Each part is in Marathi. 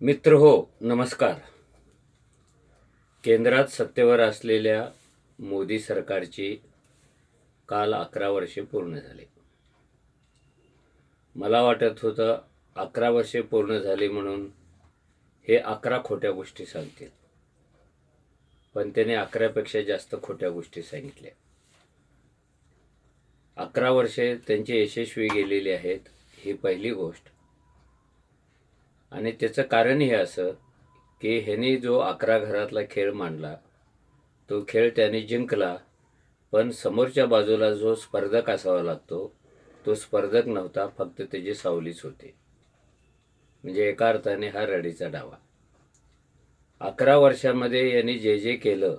मित्र हो नमस्कार. केंद्रात सत्तेवर असलेल्या मोदी सरकारची काल अकरा वर्षे पूर्ण झाली. मला वाटत होतं अकरा वर्षे पूर्ण झाली म्हणून हे अकरा खोट्या गोष्टी सांगतील. पण त्याने अकरापेक्षा जास्त खोट्या गोष्टी सांगितल्या. अकरा वर्षे त्यांची यशस्वी गेलेली आहेत ही पहिली गोष्ट. आणि त्याचं कारण हे असं की ह्याने जो अकरा घरातला खेळ मांडला तो खेळ त्याने जिंकला पण समोरच्या बाजूला जो स्पर्धक असावा लागतो तो स्पर्धक नव्हता फक्त त्याची सावलीच होती. म्हणजे एका अर्थाने हा रडीचा डावा. अकरा वर्षामध्ये यांनी जे जे केलं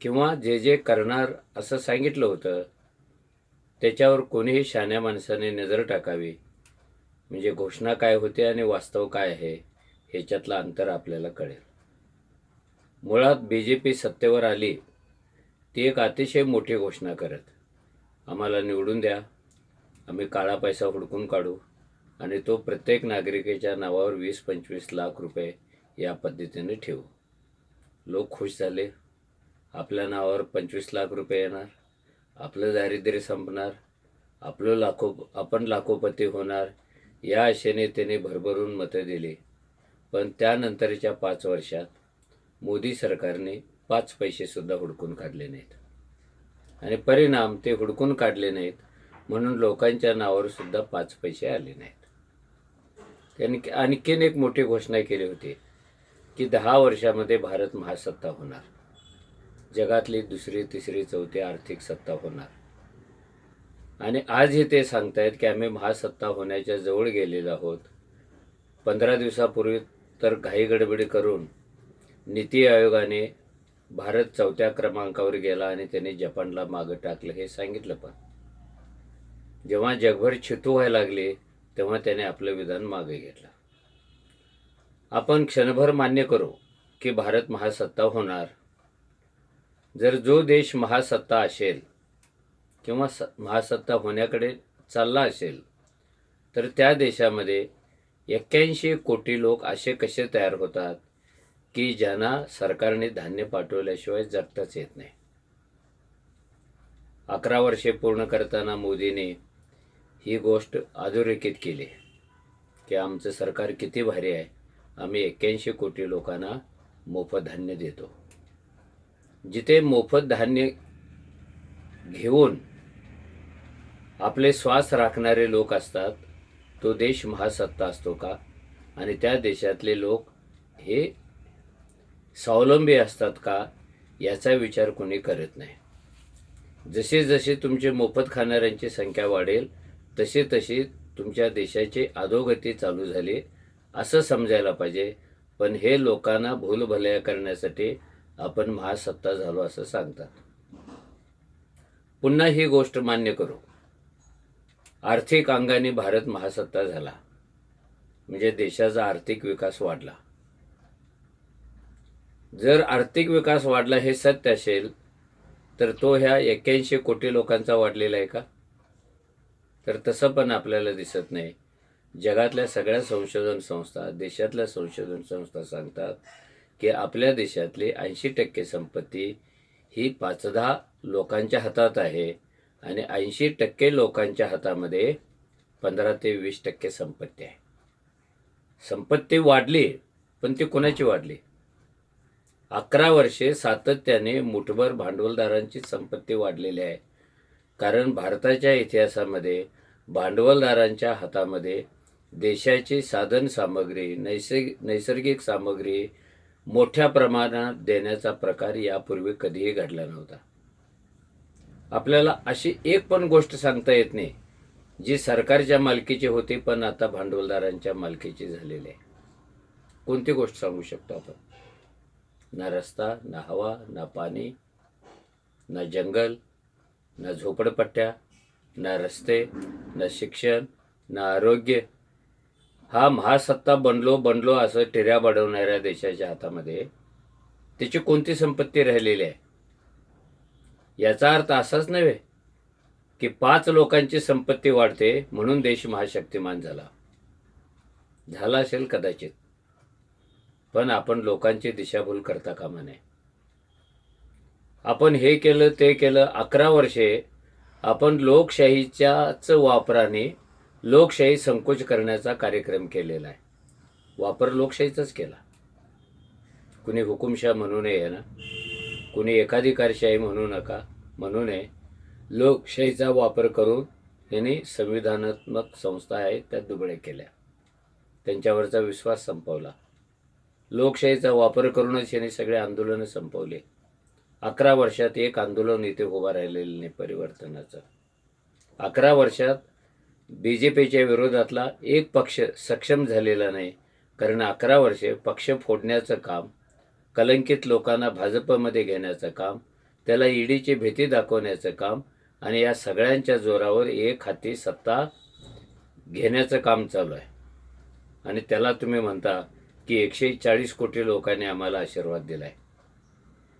किंवा जे जे करणार असं सांगितलं होतं त्याच्यावर कोणीही शाण्या माणसाने नजर टाकावी म्हणजे घोषणा काय होते आणि वास्तव काय आहे ह्याच्यातलं अंतर आपल्याला कळेल. मुळात बी जे पी सत्तेवर आली ती एक अतिशय मोठी घोषणा करत आम्हाला निवडून द्या आम्ही काळा पैसा हुडकून काढू आणि तो प्रत्येक नागरिकेच्या नावावर वीस पंचवीस लाख रुपये या पद्धतीने ठेवू. लोक खुश झाले आपल्या नावावर पंचवीस लाख रुपये येणार आपलं दारिद्र्य संपणार आपलं लाखो आपण लाखोपती होणार या आशेने त्याने भरभरून मतं दिली. पण त्यानंतरच्या पाच वर्षात मोदी सरकारने पाच पैसेसुद्धा हुडकून काढले नाहीत. आणि परिणाम ते हुडकून काढले नाहीत म्हणून लोकांच्या नावावर सुद्धा पाच पैसे आले नाहीत. त्यांनी आणखीन एक मोठी घोषणा केली होती की दहा वर्षामध्ये भारत महासत्ता होणार. जगातली दुसरी तिसरी चौथी आर्थिक सत्ता होणार. आणि आजही ते सांगतायत की आम्ही महासत्ता होण्याच्या जवळ गेलेलो आहोत. पंधरा दिवसापूर्वी तर घाई गडबडी करून नीती आयोगाने भारत चौथ्या क्रमांकावर गेला आणि त्याने जपानला मागं टाकलं हे सांगितलं पण. जेव्हा जगभर छितू व्हायला लागले तेव्हा त्याने आपलं विधान मागे घेतलं. आपण क्षणभर मान्य करू की भारत महासत्ता होणार. जर जो देश महासत्ता असेल किंवा स महासत्ता होण्याकडे चालला असेल तर त्या देशामध्ये एक्क्याऐंशी कोटी लोक असे कसे तयार होतात की ज्यांना सरकारने धान्य पाठवल्याशिवाय जगताच येत नाही? अकरा वर्षे पूर्ण करताना मोदीने ही गोष्ट अधोरेखित केली की आमचं सरकार किती भारी आहे. आम्ही एक्क्याऐंशी कोटी लोकांना मोफत धान्य देतो. जिथे मोफत धान्य घेऊन आपले श्वास राखणारे लोक असतात. तो देश महासत्ता असतो का? आणि त्या देशातले लोक हे स्वावलंबी असतात का? याचा विचार कोणी करत नाही. जसे जसे तुमचे मोफत खाणाऱ्यांची संख्या वाढेल तसे तसे तुमच्या देशाची अधोगती चालू झाली असं समजायला पाहिजे. पण हे लोकांना भूलभलया करण्यासाठी आपण महासत्ता झालो असं सांगतात. पुन्हा ही गोष्ट मान्य करू. आर्थिक अंगाने भारत महासत्ता झाला. म्हणजे देशाचा आर्थिक विकास वाढला. जर आर्थिक विकास वाढला हे सत्य असेल तर तो ह्या एक्क्याऐंशी कोटी लोकांचा वाढलेला आहे का? तर तसं पण आपल्याला दिसत नाही. जगातल्या सगळ्या संशोधन संस्था देशातल्या संशोधन संस्था सांगतात की आपल्या देशातली ऐंशी टक्के संपत्ती ही पाच दहा लोकांच्या हातात आहे. आणि ऐंशी टक्के लोकांच्या हातामध्ये पंधरा ते वीस टक्के संपत्ती आहे. संपत्ती वाढली पण ती कोणाची वाढली? अकरा वर्षे सातत्याने मुठभर भांडवलदारांची संपत्ती वाढलेली आहे. कारण भारताच्या इतिहासामध्ये भांडवलदारांच्या हातामध्ये देशाची साधन सामग्री नैसर्गिक नैसर्गिक सामग्री मोठ्या प्रमाणात देण्याचा प्रकार यापूर्वी कधीही घडला नव्हता. आपल्याला अशी एक पण गोष्ट सांगता येत नाही जी सरकारच्या मालकीची होती पण आता भांडवलदारांच्या मालकीची झालेली आहे. कोणती गोष्ट सांगू शकतो आपण? ना रस्ता ना हवा ना पाणी ना जंगल ना झोपडपट्ट्या ना रस्ते ना शिक्षण ना आरोग्य. हा महासत्ता बनलो बनलो असं टिऱ्या बडवणाऱ्या देशाच्या हातामध्ये त्याची कोणती संपत्ती राहिलेली आहे? याचा अर्थ असाच नव्हे की पाच लोकांची संपत्ती वाढते म्हणून देश महाशक्तिमान झाला. झाला असेल कदाचित. पण आपण लोकांची दिशाभूल करता कामा नये. आपण हे केलं ते केलं अकरा वर्षे आपण लोकशाहीच्याच वापराने लोकशाही संकोच करण्याचा कार्यक्रम केलेला आहे. वापर लोकशाहीचाच केला. कुणी हुकुमशाह म्हणू नये ना. कुणी एकाधिकारशाही म्हणू नका म्हणू नये लोकशाहीचा वापर करून त्यांनी संविधानात्मक संस्था आहेत त्या दुबळे केल्या. त्यांच्यावरचा विश्वास संपवला. लोकशाहीचा वापर करूनच यांनी सगळे आंदोलनं संपवले. अकरा वर्षात एक आंदोलन इथे उभा राहिलेलं नाही परिवर्तनाचं. अकरा वर्षात बी जे पीच्या विरोधातला एक पक्ष सक्षम झालेला नाही कारण अकरा वर्षे पक्ष फोडण्याचं काम कलंकित लोकांना भाजपमध्ये घेण्याचं काम त्याला ईडीची भीती दाखवण्याचं काम आणि या सगळ्यांच्या जोरावर एक हाती सत्ता घेण्याचं काम चालू आहे. आणि त्याला तुम्ही म्हणता की एकशे चाळीस कोटी लोकांनी आम्हाला आशीर्वाद दिलाय.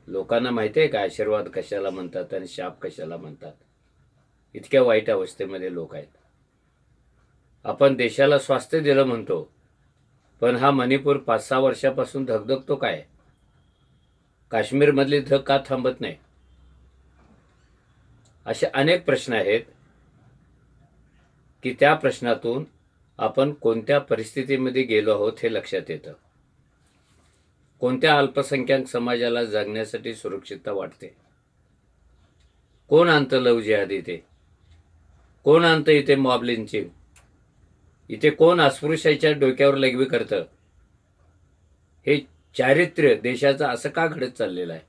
लोकांना माहिती आहे का आशीर्वाद कशाला म्हणतात आणि शाप कशाला म्हणतात? इतक्या वाईट अवस्थेमध्ये लोक आहेत. आपण देशाला स्वास्थ्य दिलं म्हणतो पण हा मणिपूर पाच सहा वर्षापासून धगधगतो काय? काश्मीरमधली धग का थांबत नाही? असे अनेक प्रश्न आहेत की त्या प्रश्नातून आपण कोणत्या परिस्थितीमध्ये गेलो आहोत हे लक्षात येतं. कोणत्या अल्पसंख्याक समाजाला जगण्यासाठी सुरक्षितता वाटते? कोण आणतं लव जिहाद इथे? कोण आणतं इथे मॉब इथे कोण अस्पृश्याच्या डोक्यावर लघवी करतं? हे चारित्र्य देशाचं असं का घडत चाललेलं आहे?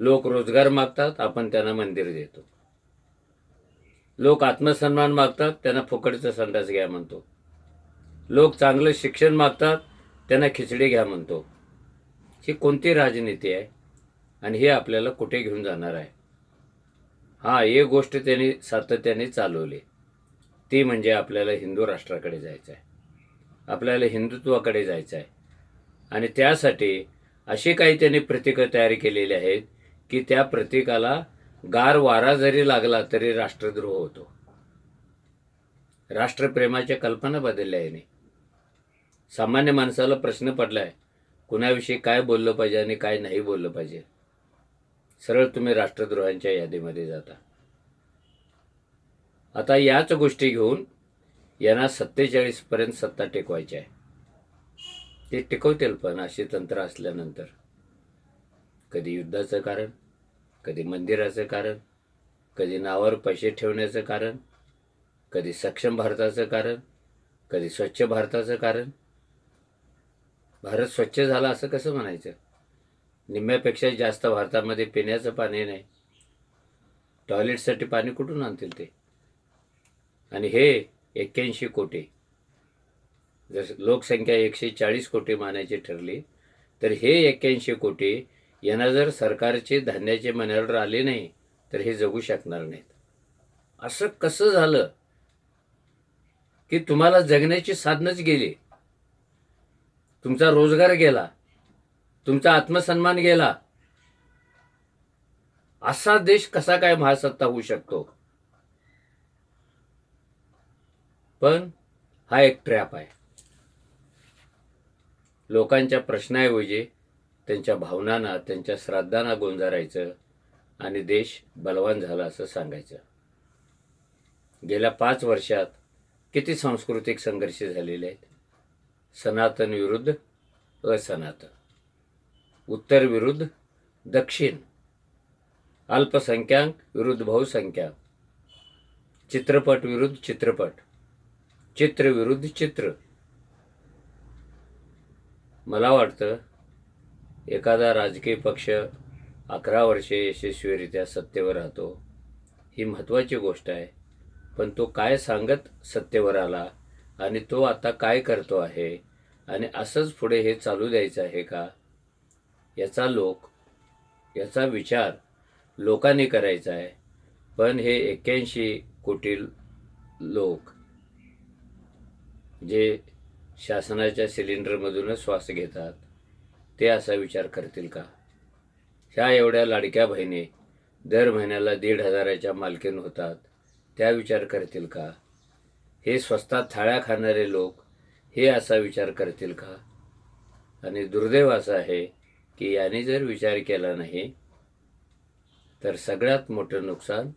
लोक रोजगार मागतात आपण त्यांना मंदिर देतो. लोक आत्मसन्मान मागतात त्यांना फुकटचा संडास घ्या म्हणतो. लोक चांगलं शिक्षण मागतात त्यांना खिचडी घ्या म्हणतो. ही कोणती राजनीती आहे? आणि हे आपल्याला कुठे घेऊन जाणार आहे? हा एक गोष्ट त्यांनी सातत्याने चालवली. ती म्हणजे आपल्याला हिंदू राष्ट्राकडे जायचं आहे आपल्याला हिंदुत्वाकडे जायचं आहे आणि त्यासाठी अशी काही त्यांनी प्रतीकं तयार केलेली आहेत की त्या प्रतीकाला गार वारा जरी लागला तरी राष्ट्रद्रोह होतो. राष्ट्रप्रेमाच्या कल्पना बदलल्या याने. सामान्य माणसाला प्रश्न पडलाय कुणाविषयी काय बोललं पाहिजे आणि काय नाही बोललं पाहिजे? सरळ तुम्ही राष्ट्रद्रोहांच्या यादीमध्ये जाता. आता याच गोष्टी घेऊन यांना सत्तेचाळीसपर्यंत सत्ता टेकवायची आहे. ते टिकवतील पण असे तंत्र असल्यानंतर. कधी युद्धाचं कारण कधी मंदिराचं कारण कधी नावावर पैसे ठेवण्याचं कारण कधी सक्षम भारताचं कारण कधी स्वच्छ भारताचं कारण. भारत स्वच्छ झाला असं कसं म्हणायचं? निम्म्यापेक्षा जास्त भारतामध्ये पिण्याचं पाणी नाही. टॉयलेटसाठी पाणी कुठून आणतील ते? आणि हे एक्क्याऐंशी कोटी. जर लोकसंख्या एकशे चाळीस कोटी मानायची ठरली तर हे एक्क्याऐंशी कोटी यांना जर सरकारचे धान्याचे मन्यावर आले नाही तर हे जगू शकणार नाहीत. असं कसं झालं की तुम्हाला जगण्याची साधनच गेली? तुमचा रोजगार गेला तुमचा आत्मसन्मान गेला. असा देश कसा काय महासत्ता होऊ शकतो? पण हा एक ट्रॅप आहे. लोकांच्या प्रश्नाऐवजी त्यांच्या भावनांना त्यांच्या श्राद्धांना गोंजारायचं आणि देश बलवान झाला असं सांगायचं. गेल्या पाच वर्षात किती सांस्कृतिक संघर्ष झालेले आहेत? सनातन विरुद्ध असनातन. उत्तर विरुद्ध दक्षिण. अल्पसंख्याक विरुद्ध बहुसंख्याक. चित्रपट विरुद्ध चित्रपट. चित्र विरुद्ध चित्र. मला वाटतं एखादा राजकीय पक्ष अकरा वर्षे यशस्वीरित्या सत्तेवर राहतो ही महत्त्वाची गोष्ट आहे. पण तो काय सांगत सत्तेवर आला आणि तो आता काय करतो आहे आणि असंच पुढे हे चालू द्यायचं आहे का? याचा लोक याचा विचार लोकांनी करायचा आहे. पण हे एक्क्याऐंशी कोटी लोक जे शासनाच्या सिलेंडरमधूनच श्वास घेतात. ते असा विचार करतील का? ह्या एवढ्या लाडक्या बहिणी दर महिन्याला दीड हजाराच्या मालकीन होतात. त्या विचार करतील का? हे स्वस्तात थाळ्या खाणारे लोक हे असा विचार करतील का? आणि दुर्दैव असं आहे की याने जर विचार केला नाही तर सगळ्यात मोठं नुकसान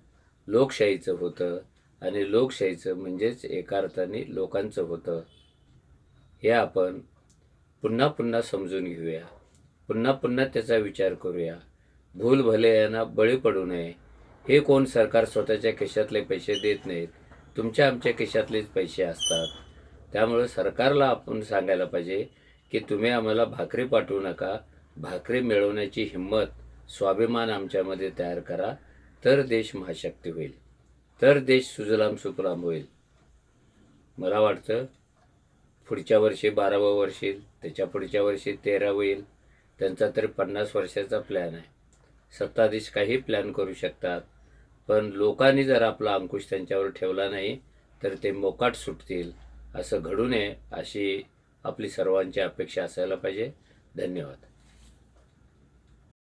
लोकशाहीचं होतं. आणि लोकशाहीचं म्हणजेच एका अर्थाने लोकांचं होतं. हे आपण पुन्हा पुन्हा समजून घेऊया. पुन्हा पुन्हा त्याचा विचार करूया. भूल भले यांना बळी पडू नये. हे कोण सरकार स्वतःच्या खिशातले पैसे देत नाहीत? तुमच्या आमच्या खिशातलेच पैसे असतात. त्यामुळं सरकारला आपण सांगायला पाहिजे की तुम्ही आम्हाला भाकरी पाठवू नका. भाकरी मिळवण्याची हिंमत स्वाभिमान आमच्यामध्ये तयार करा. तर देश महाशक्ती होईल. तर देश सुजलाम सुफलाम होईल. मला वाटतं पुढच्या वर्षी बारावं वर्ष येईल त्याच्या पुढच्या वर्षी तेरावं येईल त्यांचा तरी पन्नास वर्षाचा प्लॅन आहे. सत्ताधीश काही प्लॅन करू शकतात. पण लोकांनी जर आपला अंकुश त्यांच्यावर ठेवला नाही तर ते मोकाट सुटतील. असं घडू नये अशी आपली सर्वांची अपेक्षा असायला पाहिजे. धन्यवाद.